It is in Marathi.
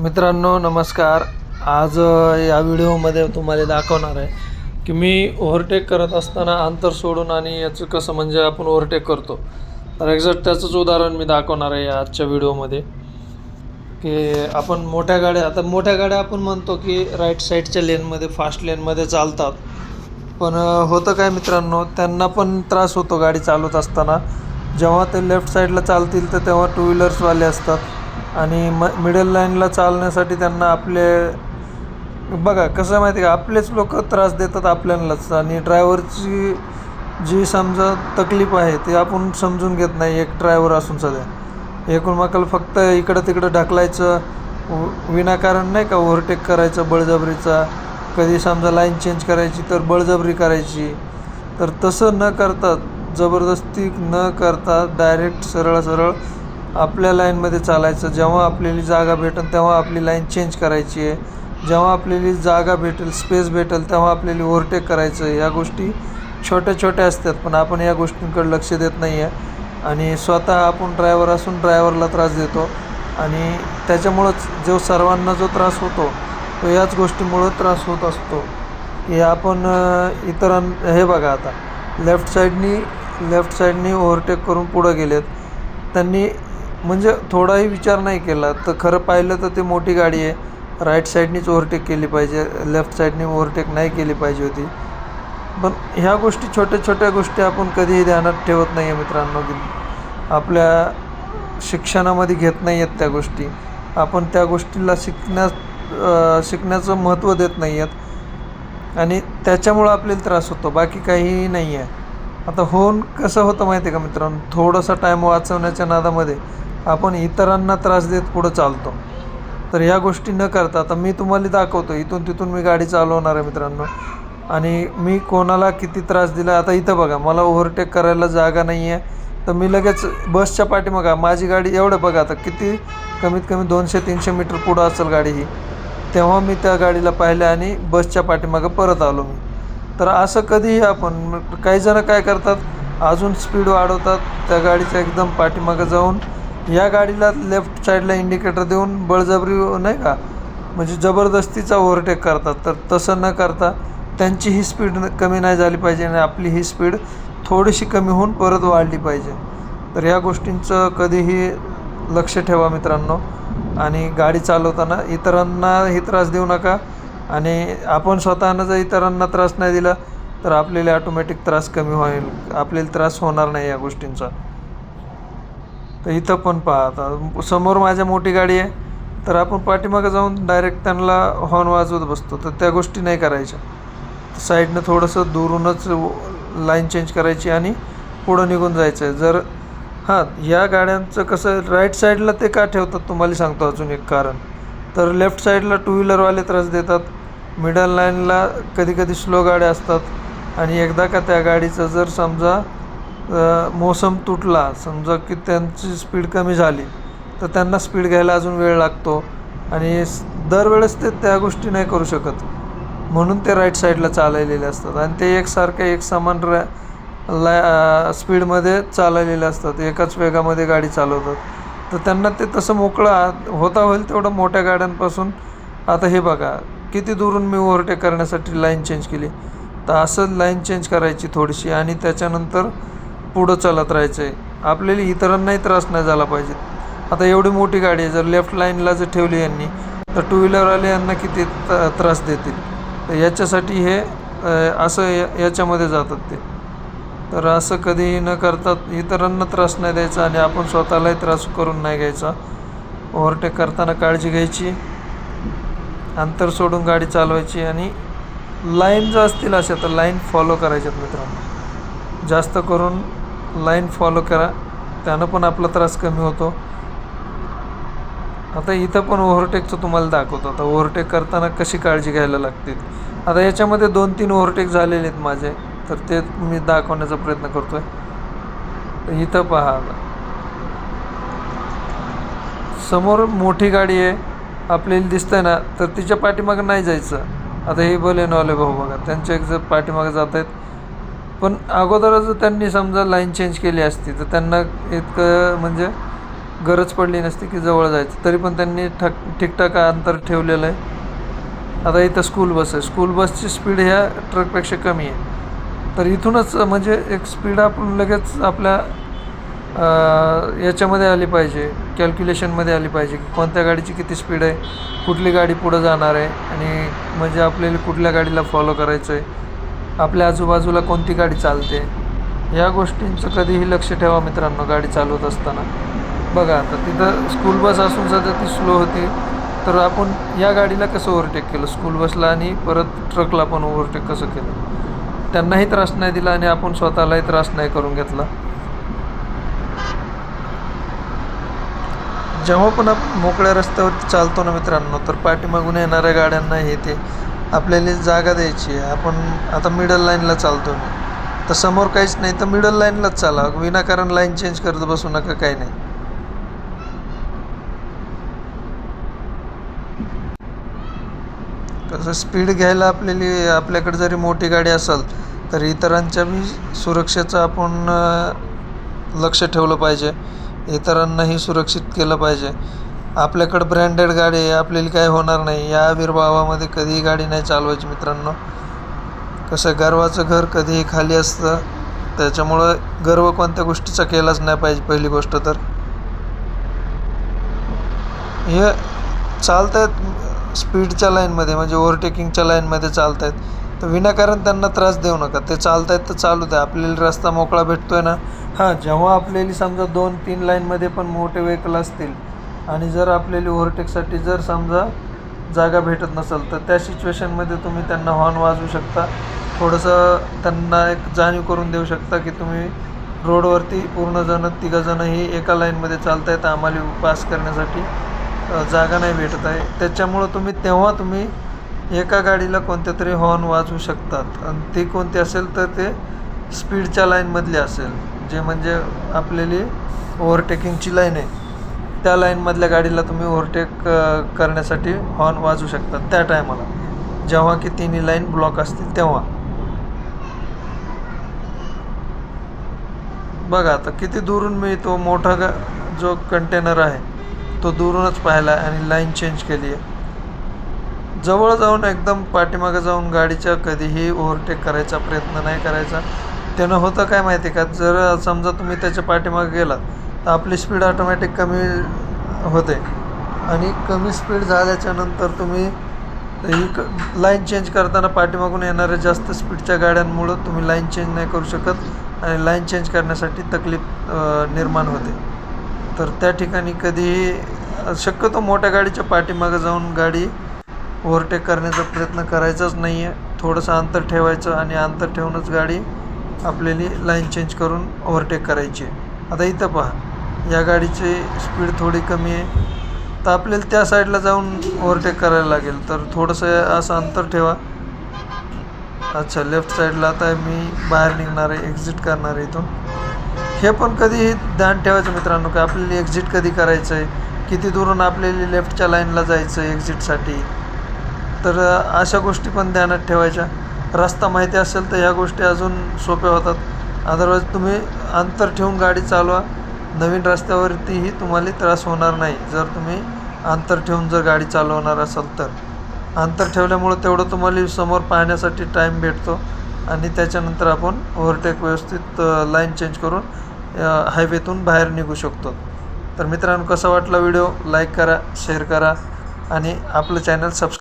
मित्रांनो नमस्कार. आज या व्हिडिओमध्ये तुम्हाला दाखवणार आहे की मी ओव्हरटेक करत असताना अंतर सोडून आणि याचं कसं म्हणजे आपण ओव्हरटेक करतो. तर एक्झॅक्ट त्याचंच उदाहरण मी दाखवणार आहे या आजच्या व्हिडिओमध्ये. की आपण मोठ्या गाड्या आता मोठ्या गाड्या आपण म्हणतो की राईट साईडच्या लेनमध्ये फास्ट लेनमध्ये चालतात. पण होतं काय मित्रांनो त्यांना पण त्रास होतो गाडी चालवत असताना. जेव्हा ते लेफ्ट साईडला चालतील तर तेव्हा टू व्हीलर्सवाले असतात. आणि म मिडल लाईनला चालण्यासाठी त्यांना आपले बघा कसं आहे माहिती आहे का? आपलेच लोक त्रास देतात आपल्यालाच आणि ड्रायव्हरची जी समजा तकलीफ आहे ते आपण समजून घेत नाही एक ड्रायव्हर असून सध्या. एकूण फक्त इकडं तिकडं ढकलायचं व- विनाकारण नाही का ओव्हरटेक करायचं बळजबरीचा? कधी समजा लाईन चेंज करायची तर बळजबरी करायची. तर तसं न करता जबरदस्ती न करता डायरेक्ट सरळ सरळ आपल्या लाईनमध्ये चालायचं. जेव्हा आपल्याला जागा भेटेल तेव्हा आपली लाईन चेंज करायची आहे. जेव्हा आपल्याला जागा भेटेल स्पेस भेटेल तेव्हा आपल्याला ओव्हरटेक करायचं आहे. या गोष्टी छोट्या छोट्या असतात पण आपण या गोष्टींकडे लक्ष देत नाही आहे आणि स्वतः आपण ड्रायव्हर असून ड्रायव्हरला त्रास देतो. आणि त्याच्यामुळंच जो सर्वांना जो त्रास होतो तो याच गोष्टीमुळं त्रास होत असतो. की आपण इतरां हे बघा आता. लेफ्ट साईडनी लेफ्ट साईडनी ओव्हरटेक करून पुढं गेलेत. त्यांनी म्हणजे थोडाही विचार नाही केला. तर खरं पाहिलं तर ते मोठी गाडी आहे. राईट साईडनीच ओव्हरटेक केली पाहिजे. लेफ्ट साईडनी ओव्हरटेक नाही केली पाहिजे होती. पण ह्या गोष्टी छोट्या छोट्या गोष्टी आपण कधीही ध्यानात ठेवत नाही आहे मित्रांनो. की आपल्या शिक्षणामध्ये घेत नाही आहेत त्या गोष्टी. आपण त्या गोष्टीला शिकण्यास शिकण्याचं महत्त्व देत नाही आहेत आणि त्याच्यामुळं आपल्याला त्रास होतो. बाकी काहीही नाही आहे आता होऊन कसं होतं माहिती आहे का मित्रांनो? थोडासा टाईम वाचवण्याच्या नादामध्ये आपण इतरांना त्रास देत पुढं चालतो. तर ह्या गोष्टी न करता आता मी तुम्हाला दाखवतो इथून तिथून मी गाडी चालवणार आहे मित्रांनो. आणि मी कोणाला किती त्रास दिला आता इथं बघा मला ओव्हरटेक करायला जागा नाही आहे तर मी लगेच बसच्या पाठीमागा माझी गाडी एवढं बघा आता किती कमीत कमी दोनशे तीनशे मीटर पुढं असेल गाडी ही. तेव्हा मी त्या गाडीला पाहिलं आणि बसच्या पाठीमागं परत आलो मी. तर असं कधीही आपण काही जणं काय करतात अजून स्पीड वाढवतात त्या गाडीच्या एकदम पाठीमागं जाऊन या गाडीला लेफ्ट साईडला इंडिकेटर देऊन बळजबरी नाही का? म्हणजे जबरदस्तीचा ओव्हरटेक करतात. तर तसं न करता त्यांची ही स्पीड कमी नाही झाली पाहिजे आणि आपली ही स्पीड थोडीशी कमी होऊन परत वाढली पाहिजे. तर या गोष्टींचं कधीही लक्ष ठेवा मित्रांनो. आणि गाडी चालवताना इतरांनाही त्रास देऊ नका. आणि आपण स्वतःनं जर इतरांना त्रास नाही दिला तर आपल्याला ऑटोमॅटिक त्रास कमी होईल. आपल्याला त्रास होणार नाही या गोष्टींचा. तर इथं पण पहा आता समोर माझ्या मोठी गाडी आहे तर आपण पाठीमागं जाऊन डायरेक्ट त्यांना हॉर्न वाजवत बसतो. तर त्या गोष्टी नाही करायच्या. साईडनं थोडंसं दुरूनच लाईन चेंज करायची आणि पुढं निघून जायचं आहे जर हां या गाड्यांचं कसं राईट साईडला ते का ठेवतात तुम्हाला सांगतो अजून एक कारण. तर लेफ्ट साईडला टू व्हीलरवाले त्रास देतात. मिडल लाईनला कधी कधी स्लो गाड्या असतात. आणि एकदा का त्या गाडीचं जर समजा मोसम तुटला समजा की त्यांची स्पीड कमी झाली तर त्यांना स्पीड घ्यायला अजून वेळ लागतो आणि दरवेळेस ते त्या गोष्टी नाही करू शकत. म्हणून ते राईट साईडला चाललेले असतात आणि ते एकसारखे एक समान रॅ ला स्पीडमध्ये चाललेले असतात. एकाच वेगामध्ये गाडी चालवतात. तर त्यांना ते तसं मोकळा होता होईल तेवढं मोठ्या गाड्यांपासून. आता हे बघा किती दुरून मी ओव्हरटेक करण्यासाठी लाईन चेंज केली? तर असं लाईन चेंज करायची थोडीशी आणि त्याच्यानंतर पुढं चालत राहायचं आहे आपल्याला इतरांनाही त्रास नाही झाला पाहिजे. आता एवढी मोठी गाडी आहे जर लेफ्ट लाईनला जर ठेवली यांनी तर टू व्हीलरवाले यांना किती त- त्रास देतील? तर याच्यासाठी हे असं या- याच्यामध्ये जातात ते. तर असं कधीही न करता इतरांना त्रास नाही द्यायचा आणि आपण स्वतःलाही त्रास करून नाही घ्यायचा. ओव्हरटेक करताना काळजी घ्यायची अंतर सोडून गाडी चालवायची आणि लाईन जर असतील अशा तर लाईन फॉलो करायच्यात मित्रांनो. जास्त करून लाईन फॉलो करा. त्यानं पण आपला त्रास कमी होतो. आता इथं पण ओव्हरटेकचं तुम्हाला दाखवतो. आता ओव्हरटेक करताना कशी काळजी घ्यायला लागते? आता याच्यामध्ये दोन तीन ओव्हरटेक झालेले आहेत माझे. तर ते मी दाखवण्याचा प्रयत्न करतो आहे इथं पहा. समोर मोठी गाडी आहे. आपल्याला दिसतंय ना तर तिच्या पाठीमागं नाही जायचं. आता हे बलेनवाले भाऊ बघा. त्यांच्या एक जर पाठीमागं जात आहेत पण अगोदरच त्यांनी समजा लाईन चेंज केली असती तर त्यांना इतकं म्हणजे गरज पडली नसती की जवळ जायचं. तरी पण त्यांनी ठक ठीकठाक अंतर ठेवलेलं आहे. आता इथं स्कूल बस आहे. स्कूल बसची स्पीड ह्या ट्रकपेक्षा कमी आहे. तर इथूनच म्हणजे एक स्पीड आपण लगेच आपल्या याच्यामध्ये आली पाहिजे. कॅल्क्युलेशनमध्ये आली पाहिजे की कोणत्या गाडीची किती स्पीड आहे कुठली गाडी पुढं जाणार आहे आणि म्हणजे आपल्याला कुठल्या गाडीला फॉलो करायचं आहे आपल्या आजूबाजूला कोणती गाडी चालते? या गोष्टींचं कधीही लक्ष ठेवा मित्रांनो गाडी चालवत असताना. बघा आता तिथं स्कूल बस असून सुद्धा ती स्लो होती. तर आपण या गाडीला कसं ओव्हरटेक केलं? स्कूल बसला आणि परत ट्रकला पण ओव्हरटेक कसं केलं? त्यांनाही त्रास नाही दिला आणि आपण स्वतःलाही त्रास नाही करून घेतला. जेव्हा पण आपण मोकळ्या रस्त्यावर चालतो ना मित्रांनो तर पाठीमागून येणाऱ्या गाड्यांना हे ते आपल्याला जागा द्यायची आहे. आपण आता मिडल लाईनला चालतो मी. तर समोर काहीच नाही तर मिडल लाईनलाच चाला. विनाकारण लाईन चेंज करत बसू नका काही नाही. कसं स्पीड घ्यायला आपल्याला आपल्याकडे जरी मोठी गाडी असेल तर इतरांच्या बी सुरक्षेचं आपण लक्ष ठेवलं पाहिजे. इतरांनाही सुरक्षित केलं पाहिजे. आपल्याकडं ब्रँडेड गाडी आहे आपल्याला काय होणार नाही. या आविर्भावामध्ये कधीही गाडी नाही चालवायची मित्रांनो. कसं गर्वाचं घर कधीही खाली असतं. त्याच्यामुळं गर्व कोणत्या गोष्टीचा केलाच नाही पाहिजे पहिली गोष्ट तर. हे चालत आहेत स्पीडच्या लाईनमध्ये म्हणजे ओव्हरटेकिंगच्या लाईनमध्ये चालत आहेत तर विनाकारण त्यांना त्रास देऊ नका. ते चालत आहेत तर चालू द्या. आपल्याला रस्ता मोकळा भेटतो आहे ना? हां जेव्हा आपल्याला समजा दोन तीन लाईनमध्ये पण मोठे व्हेकल असतील आणि जर आपल्याला ओव्हरटेकसाठी जर समजा जागा भेटत नसेल तर त्या सिच्युएशनमध्ये तुम्ही त्यांना हॉर्न वाजवू शकता. थोडंसं त्यांना एक जाणीव करून देऊ शकता की तुम्ही रोडवरती पूर्णजणं तिघंजणंही एका लाईनमध्ये चालत आहेत आम्हाला पास करण्यासाठी. जागा नाही भेटत आहे. त्याच्यामुळं तुम्ही तेव्हा तुम्ही एका गाडीला कोणत्या तरी हॉर्न वाजवू शकतात. आणि ते कोणती असेल तर ते स्पीडच्या लाईनमधले असेल जे म्हणजे आपल्याली ओव्हरटेकिंगची लाईन आहे. त्या लाईनमधल्या गाडीला तुम्ही ओव्हरटेक करण्यासाठी हॉर्न वाजवू शकता. त्या टायमाला जेव्हा की तिन्ही लाईन ब्लॉक असतील तेव्हा. बघा आता किती दुरून मी तो मोठा गा जो कंटेनर आहे तो दुरूनच पाहिला आणि लाईन चेंज केली आहे. जवळ जाऊन एकदम पाठीमागं जाऊन गाडीच्या कधीही ओव्हरटेक करायचा प्रयत्न नाही करायचा. त्यानं होतं काय माहिती आहे का? जर समजा तुम्ही त्याच्या पाठीमागे गेलात आपली स्पीड ऑटोमॅटिक कमी होते. आणि कमी स्पीड झाल्याच्यानंतर तुम्ही ही लाईन चेंज करताना पाठीमागून येणाऱ्या जास्त स्पीडच्या गाड्यांमुळं तुम्ही लाईन चेंज नाही करू शकत आणि लाईन चेंज करण्यासाठी तकलीफ निर्माण होते. तर त्या ठिकाणी कधीही शक्यतो मोठ्या गाडीच्या पाठीमागं जाऊन गाडी ओव्हरटेक करण्याचा प्रयत्न करायचाच नाही आहे थोडंसं अंतर ठेवायचं आणि अंतर ठेवूनच गाडी आपल्याली लाईन चेंज करून ओव्हरटेक करायची आहे. आता इथं पहा. या गाडीची स्पीड थोडी कमी आहे. तर आपल्याला त्या साईडला जाऊन ओव्हरटेक करायला लागेल. तर थोडंसं असं अंतर ठेवा. अच्छा लेफ्ट साईडला आता मी बाहेर निघणार आहे एक्झिट करणार आहे इथून. हे पण कधीही ध्यान ठेवायचं मित्रांनो की आपल्याला एक्झिट कधी करायचं आहे? किती दुरून आपल्याला लेफ्टच्या लाईनला जायचं आहे एक्झिटसाठी तर अशा गोष्टी पण ध्यानात ठेवायच्या. रस्ता माहिती असेल तर ह्या गोष्टी अजून सोप्या होतात. अदरवाईज तुम्ही अंतर ठेवून गाडी चालवा. नवीन रस्त्यावरतीही तुम्हाला त्रास होणार नाही. जर तुम्ही अंतर ठेवून जर गाडी चालवणार असाल तर. अंतर ठेवल्यामुळं तेवढं तुम्हाला समोर पाहण्यासाठी टाईम भेटतो आणि त्याच्यानंतर आपण ओव्हरटेक व्यवस्थित लाईन चेंज करून हायवेतून बाहेर निघू शकतो. तर मित्रांनो कसा वाटला व्हिडिओ लाईक करा शेअर करा आणि आपलं चॅनल सबस्क्राईब